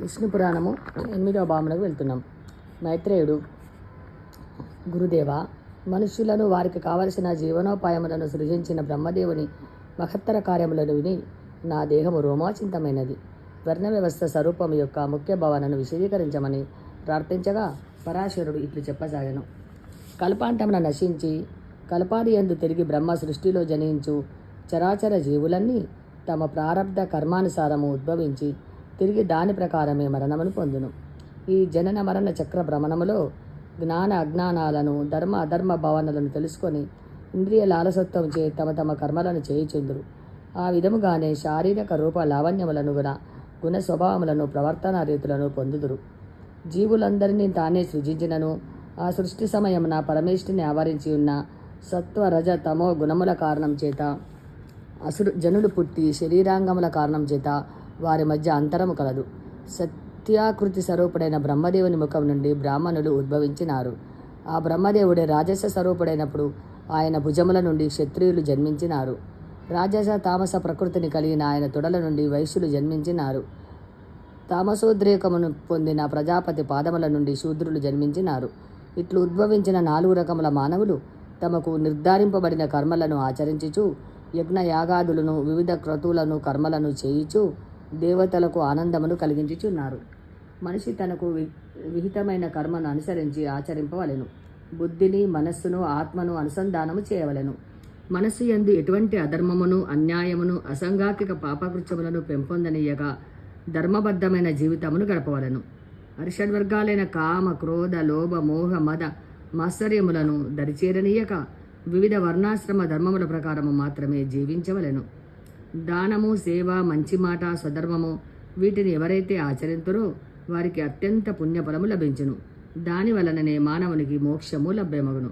విష్ణు పురాణము ఎనిమిదవ భావనకు వెళ్తున్నాం. మైత్రేయుడు గురుదేవ మనుష్యులను వారికి కావలసిన జీవనోపాయములను సృజించిన బ్రహ్మదేవుని మహత్తర కార్యములను విని నా దేహము రోమాచింతమైనది. వర్ణ వ్యవస్థ స్వరూపం యొక్క ముఖ్య భావనను విశదీకరించమని ప్రార్థించగా పరాశరుడు ఇట్లు చెప్పసాగాను. కల్పాంటమున నశించి కల్పాది ఎందు తిరిగి బ్రహ్మ సృష్టిలో జనించు చరాచర జీవులన్నీ తమ ప్రారబ్ధ కర్మానుసారము ఉద్భవించి తిరిగి దాని ప్రకారమే మరణమును పొందును. ఈ జనన మరణ చక్ర భ్రమణములో జ్ఞాన అజ్ఞానాలను ధర్మ అధర్మ భావనలను తెలుసుకొని ఇంద్రియ లాలసత్వం చే తమ తమ కర్మలను చేయుచుందురు. ఆ విధముగానే శారీరక రూప లావణ్యములను గుణ గుణ స్వభావములను ప్రవర్తన రీతులను పొందుదురు. జీవులందరినీ తానే సృజించినను ఆ సృష్టి సమయమున పరమేష్ఠిని ఆవరించి ఉన్న సత్వ రజ తమో గుణముల కారణం చేత అసురు జనులు పుట్టి శరీరాంగముల కారణం చేత వారి మధ్య అంతరము కలదు. సత్యాకృతి స్వరూపుడైన బ్రహ్మదేవుని ముఖం నుండి బ్రాహ్మణులు ఉద్భవించినారు. ఆ బ్రహ్మదేవుడే రాజస స్వరూపుడైనప్పుడు ఆయన భుజముల నుండి క్షత్రియులు జన్మించినారు. రాజస తామస ప్రకృతిని కలిగిన ఆయన తొడల నుండి వైశ్యులు జన్మించినారు. తామసోద్రేకమును పొందిన ప్రజాపతి పాదముల నుండి శూద్రులు జన్మించినారు. ఇట్లు ఉద్భవించిన నాలుగు రకముల మానవులు తమకు నిర్ధారింపబడిన కర్మలను ఆచరించుచు యజ్ఞయాగాదులను వివిధ క్రతువులను కర్మలను చేయుచు దేవతలకు ఆనందమును కలిగించుచున్నారు. మనిషి తనకు వి విహితమైన కర్మను అనుసరించి ఆచరింపవలెను. బుద్ధిని మనస్సును ఆత్మను అనుసంధానము చేయవలెను. మనస్సు యందు ఎటువంటి అధర్మమును అన్యాయమును అసంఘాతిక పాపకృత్యములను పెంపొందనీయగా ధర్మబద్ధమైన జీవితమును గడపవలను. వర్గాలైన కామ క్రోధ లోభ మోహ మద మాత్సర్యములను దరిచేరనీయక వివిధ వర్ణాశ్రమ ధర్మముల ప్రకారము మాత్రమే జీవించవలెను. దానము సేవ మంచి మాట స్వధర్మము వీటిని ఎవరైతే ఆచరింతురో వారికి అత్యంత పుణ్యఫలము లభించును. దాని వలననే మానవునికి మోక్షము లభ్యమగును.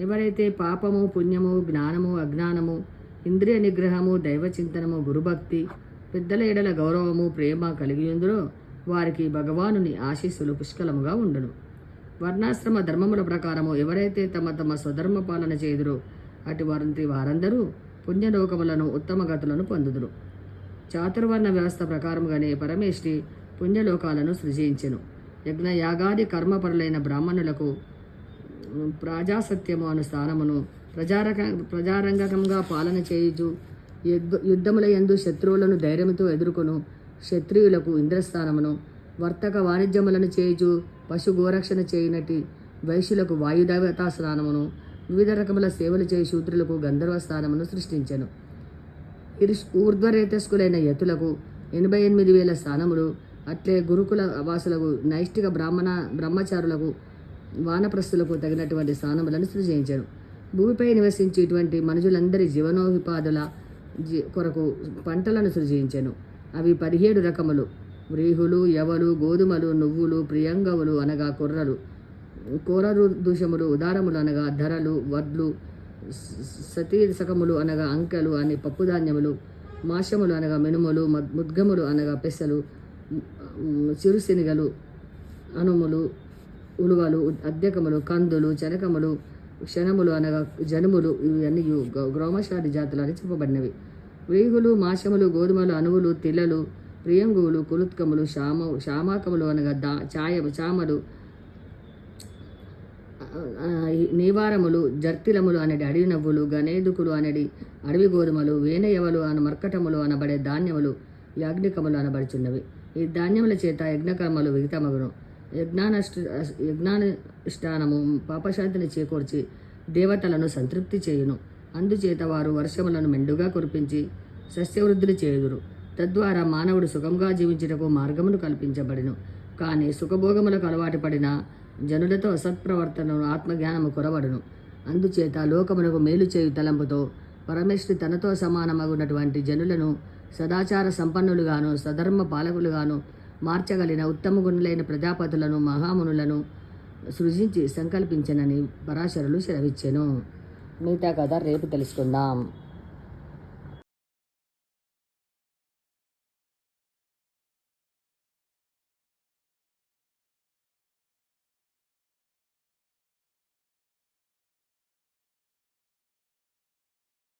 ఎవరైతే పాపము పుణ్యము జ్ఞానము అజ్ఞానము ఇంద్రియ నిగ్రహము దైవచింతనము గురుభక్తి పెద్దల ఎడల గౌరవము ప్రేమ కలిగి ఉందరో వారికి భగవానుని ఆశీస్సులు పుష్కలముగా ఉండును. వర్ణాశ్రమ ధర్మముల ప్రకారము ఎవరైతే తమ తమ స్వధర్మ పాలన చేదురో అటువంటి వారందరూ పుణ్యలోకములను ఉత్తమ గతులను పొందుదురు. చాతుర్వర్ణ వ్యవస్థ ప్రకారముగానే పరమేష్టి పుణ్యలోకాలను సృజించెను. యజ్ఞ యాగాది కర్మపరులైన బ్రాహ్మణులకు ప్రజాసత్యము అను స్థానమును ప్రజారక ప్రజారంగకంగా పాలన చేయుచు యుద్ధ యుద్ధముల యందు శత్రువులను ధైర్యముతో ఎదుర్కొను. క్షత్రియులకు ఇంద్రస్థానమును వర్తక వాణిజ్యములను చేయుచు పశు గోరక్షణ చేయనటి వైశ్యులకు వాయుదేవతా స్నానమును వివిధ రకముల సేవలు చేయి శూద్రులకు గంధర్వ స్థానమును సృష్టించను. ఊర్ధ్వరేతస్కులైన యతులకు ఎనభై ఎనిమిది వేల స్థానములు అట్లే గురుకుల వాసులకు నైష్టిక బ్రాహ్మణ బ్రహ్మచారులకు వానప్రస్తులకు తగినటువంటి స్థానములను సృజించను. భూమిపై నివసించి ఇటువంటి మనుషులందరి జీవనోపాధుల జీ కొరకు పంటలను సృజించాను. అవి పదిహేడు రకములు. వ్రీహులు యవలు గోధుమలు నువ్వులు ప్రియంగవులు అనగా కుర్రలు. కోరరు దూషములు ఉదారములు అనగా ధరలు వడ్లు సతీసకములు అనగా అంకెలు అని పప్పుధాన్యములు మాషములు అనగా మినుములు ముద్గములు అనగా పెసలు మ్, చిరుశెనిగలు అనుములు ఉలువలు అద్దెకములు కందులు చెనకములు క్షణములు అనగా జనుములు ఇవన్నీ గ్రోమశాది జాతులు అని చెప్పబడినవి. వేగులు మాషములు గోధుమలు అనువులు తిల్లలు ప్రియంగువులు కులుత్కములు శామ శామాకములు అనగా దా ఛాయ చామలు నీవారములు జర్తిలములు అనడి అడవి నవ్వులు గణేదుకులు అనడి అడవి గోధుమలు వేనయవలు అన మర్కటములు అనబడే ధాన్యములు యాజ్ఞికములు అనబడుచున్నవి. ఈ ధాన్యముల చేత యజ్ఞకర్మలు విగితమగును యజ్ఞానష్ట యజ్ఞానుష్ఠానము పాపశాంతిని చేకూర్చి దేవతలను సంతృప్తి చేయును. అందుచేత వారు వర్షములను మెండుగా కురిపించి సస్యవృద్ధులు చేయుదురు. తద్వారా మానవుడు సుఖంగా జీవించుటకు మార్గమును కల్పించబడిను. కానీ సుఖభోగములకు అలవాటు పడిన జనులతో సత్ప్రవర్తనను ఆత్మజ్ఞానము కొరబడును అందుచేత లోకమునకు మేలు చేయు తలంపుతో పరమేశ్వరి తనతో సమానమగునటువంటి జనులను సదాచార సంపన్నులుగాను సధర్మ పాలకులుగాను మార్చగలిగిన ఉత్తమ గుణులైన ప్రజాపతులను మహామునులను సృజించి సంకల్పించనని పరాశరులు సెలవిచ్చెను మిగతా కథ రేపు తెలుసుకుందాం.